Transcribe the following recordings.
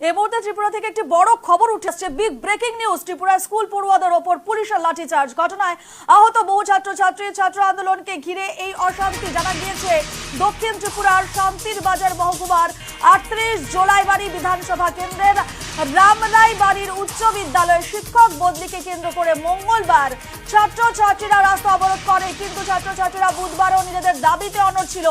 এই মুহূর্তে ত্রিপুরা থেকে একটি বড় খবর উঠে আসছে big breaking news Tripura school পড়ুয়াদের ওপর পুলিশের লাঠিচার্জ ঘটনায় আহত বহু ছাত্রছাত্রী, ছাত্র আন্দোলনকে ঘিরে এই অশান্তি জানা গিয়েছে। দক্ষিণ ত্রিপুরার শান্তির বাজার মহকুমার আটত্রিশ জোলাইবাড়ি বিধানসভা কেন্দ্রের রামরাই বাড়ির উচ্চ বিদ্যালয়ের শিক্ষক বদলিকে কেন্দ্র করে মঙ্গলবার ছাত্রছাত্রীরা রাস্তা অবরোধ করে, কিন্তু ছাত্রছাত্রীরা বুধবারও নিজেদের দাবিতে অনড় ছিল।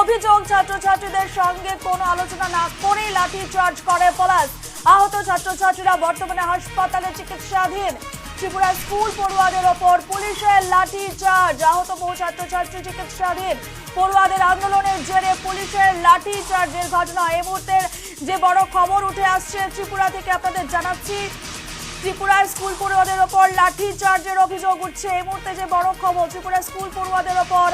অভিযোগ, ছাত্রছাত্রীদের সঙ্গে কোনো আলোচনা না করেই লাঠি চার্জ করে পলাশ। আহত ছাত্রছাত্রীরা বর্তমানে হাসপাতালে চিকিৎসাধীন। ত্রিপুরা স্কুল পড়ুয়াদের ওপর পুলিশের লাঠি চার্জ আহত বহু ছাত্রছাত্রী চিকিৎসাধীন। পড়ুয়াদের আন্দোলনের জেরে পুলিশের লাঠি চার্জের ঘটনা। এই মুহূর্তের যে বড় খবর উঠে আসছে ত্রিপুরা থেকে, আপনাদের জানাচ্ছি ত্রিপুরার স্কুল পড়ুয়াদের ওপর লাঠি চার্জের অভিযোগ উঠছে। এই মুহূর্তে যে বড় খবর, ত্রিপুরা স্কুল পড়ুয়াদের ওপর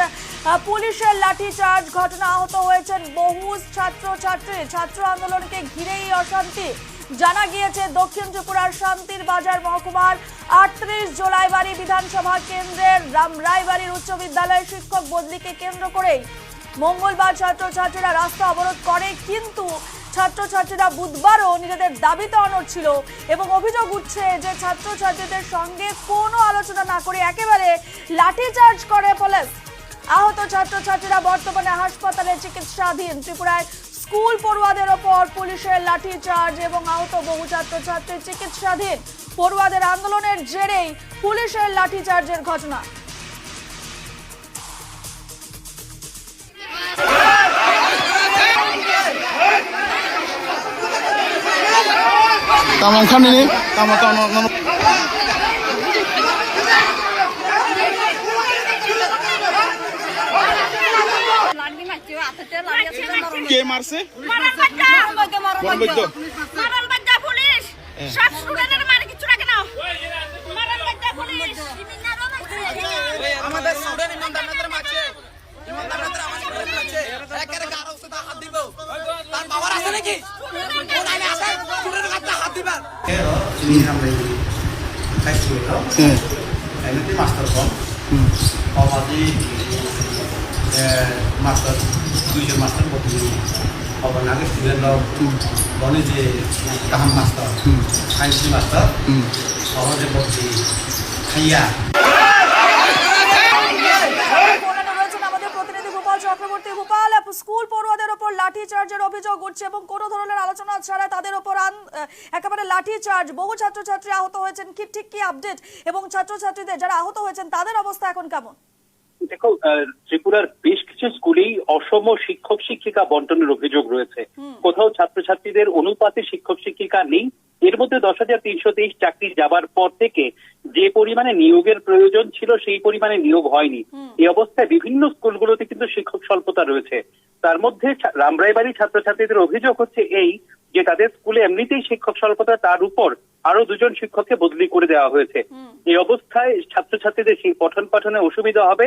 পুলিশের লাঠি চার্জ ঘটনা আহত হয়েছেন বহু ছাত্র ছাত্রী ছাত্র আন্দোলনকে ঘিরেই অশান্তি। জানা গিয়েছে, দক্ষিণ ত্রিপুরার শান্তির বাজার মহকুমার আটত্রিশ জোলাইবাড়ি বিধানসভা কেন্দ্রের রামরাইবাড়ির উচ্চ বিদ্যালয়ের শিক্ষক বদলিকে কেন্দ্র করেই মঙ্গলবার ছাত্রছাত্রীরা রাস্তা অবরোধ করে, কিন্তু ছাত্রছাত্রীরা বুধবারও নিজেদের দাবিতে অনড় ছিল এবং অভিযোগ উঠছে যে ছাত্রছাত্রীদের সঙ্গে কোনো আলোচনা না করে একেবারে লাঠিচার্জ করে পুলিশ। আহত ছাত্রছাত্রীরা বর্তমানে হাসপাতালে চিকিৎসাধীন, ত্রিপুরায় স্কুল পড়ুয়াদের ওপর পুলিশের লাঠিচার্জ এবং আহত বহু ছাত্রছাত্রী চিকিৎসাধীন পড়ুয়াদের আন্দোলনের জেরেই পুলিশের লাঠিচার্জের ঘটনা Tamam kan ini. Tamam বাচ্চা পুলিশ। আমাদের স্টুডেন্ট ইমানদারদের মারছে স্টুডেন্ট মারছে একের গারো সাথে হাত দিব। তার বাবার আছে নাকি? কোন আইনে আছে। কাছে হাত master kalau di tahap master, science master, kalau di buat di kaya. ফোনে রয়েছেন আমাদের প্রতিনিধি গোপাল চক্রবর্তী। গোপাল স্কুল পড়ুয়াদের ওপর লাঠি চার্জের অভিযোগ উঠছে এবং কোনো ধরনের আলোচনা ছাড়া তাদের ওপর একেবারে লাঠি চার্জ বহু ছাত্রছাত্রী আহত হয়েছেন। কি ঠিক কি আপডেট? এবং ছাত্রছাত্রীদের যারা আহত হয়েছেন তাদের অবস্থা এখন কেমন? দেখো ত্রিপুরার বেশ কিছু স্কুলেই অসম শিক্ষক শিক্ষিকা বন্টনের অভিযোগ রয়েছে। কোথাও ছাত্রছাত্রীদের অনুপাতে শিক্ষক শিক্ষিকা নেই। এর মধ্যে দশ হাজার তিনশো তেইশ চাকরি যাবার পর থেকে যে পরিমাণে নিয়োগের প্রয়োজন ছিল সেই পরিমাণে নিয়োগ হয়নি। এই অবস্থায় বিভিন্ন স্কুলগুলোতে কিন্তু শিক্ষক স্বল্পতা রয়েছে। তার মধ্যে রামরাইবাড়ি ছাত্রছাত্রীদের অভিযোগ হচ্ছে এই যে তাদের স্কুলে এমনিতেই শিক্ষক স্বল্পতা তার উপর আরও দুজন শিক্ষককে বদলি করে দেওয়া হয়েছে। এই অবস্থায় ছাত্রছাত্রীদের সেই পঠন পাঠনে অসুবিধা হবে।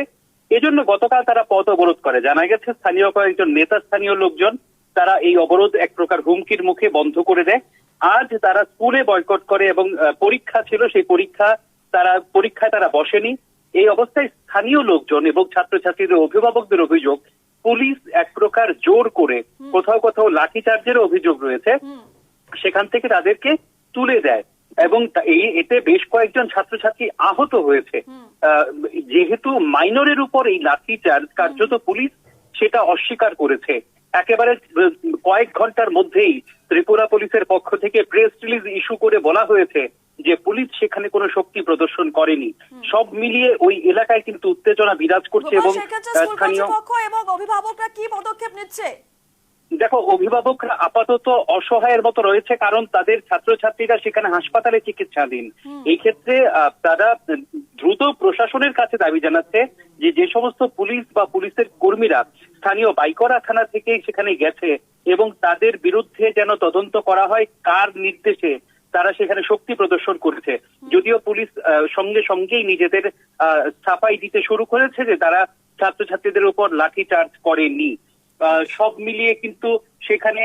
এজন্য গতকাল তারা পথ অবরোধ করে। জানা গেছে স্থানীয় কয়েকজন নেতা স্থানীয় লোকজন তারা এই অবরোধ এক প্রকার হুমকির মুখে বন্ধ করে দেয়। আজ তারা স্কুলে বয়কট করে এবং পরীক্ষা ছিল সেই পরীক্ষা তারা পরীক্ষায় তারা বসেনি। এই অবস্থায় স্থানীয় লোকজন এবং ছাত্রছাত্রীদের অভিভাবকদের অভিযোগ পুলিশ এক প্রকার জোর করে কোথাও কোথাও লাঠিচার্জের অভিযোগ রয়েছে। সেখান থেকে তাদেরকে তুলে দেয়। এবং এই এতে বেশ কয়েকজন ছাত্রছাত্রী আহত হয়েছে। যেহেতু মাইনরের উপর এই লাঠি চার্জ কার্যত পুলিশ সেটা অস্বীকার করেছে। একেবারে কয়েক ঘণ্টার মধ্যেই ত্রিপুরা পুলিশের পক্ষ থেকে প্রেস রিলিজ ইস্যু করে বলা হয়েছে যে পুলিশ সেখানে কোনো শক্তি প্রদর্শন করেনি। সব মিলিয়ে ওই এলাকায় কিন্তু উত্তেজনা বিরাজ করছে এবং স্থানীয় এবং অভিভাবকরা কি পদক্ষেপ নিচ্ছে? দেখো অভিভাবকরা আপাতত অসহায়ের মতো রয়েছে কারণ তাদের ছাত্রছাত্রীরা সেখানে হাসপাতালে চিকিৎসাধীন। এই ক্ষেত্রে তারা দ্রুত প্রশাসনের কাছে দাবি জানাচ্ছে যে যে সমস্ত পুলিশ বা পুলিশের কর্মীরা স্থানীয় বাইকরা থানা থেকে সেখানে গেছে এবং তাদের বিরুদ্ধে যেন তদন্ত করা হয় কার নির্দেশে তারা সেখানে শক্তি প্রদর্শন করেছে। যদিও পুলিশ সঙ্গে সঙ্গেই নিজেদের আহ, ছাপাই দিতে শুরু করেছে যে তারা ছাত্রছাত্রীদের উপর লাঠি চার্জ করেনি। সব মিলিয়ে কিন্তু সেখানে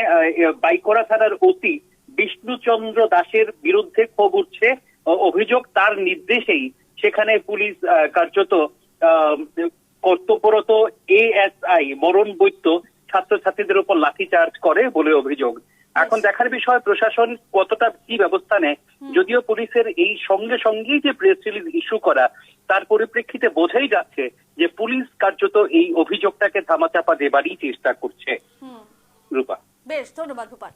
বাইকরা থানার অতি বিষ্ণুচন্দ্র দাসের বিরুদ্ধে ক্ষোভ উঠছে। অভিযোগ তার নির্দেশেই সেখানে পুলিশ কার্যত কর্তব্যরত এএসআই মরণ বৈত্য ছাত্রছাত্রীদের উপর লাঠিচার্জ করে বলে অভিযোগ। এখন দেখার বিষয় প্রশাসন কতটা কি ব্যবস্থা নেয়? যদিও পুলিশের এই সঙ্গে সঙ্গেই যে প্রেস রিলিজ ইস্যু করা তার পরিপ্রেক্ষিতে বোঝাই যাচ্ছে যে পুলিশ কার্যত এই অভিযোগটাকে ধামাচাপা দেবারই চেষ্টা করছে। রূপা। বেশ ধন্যবাদ গোপাল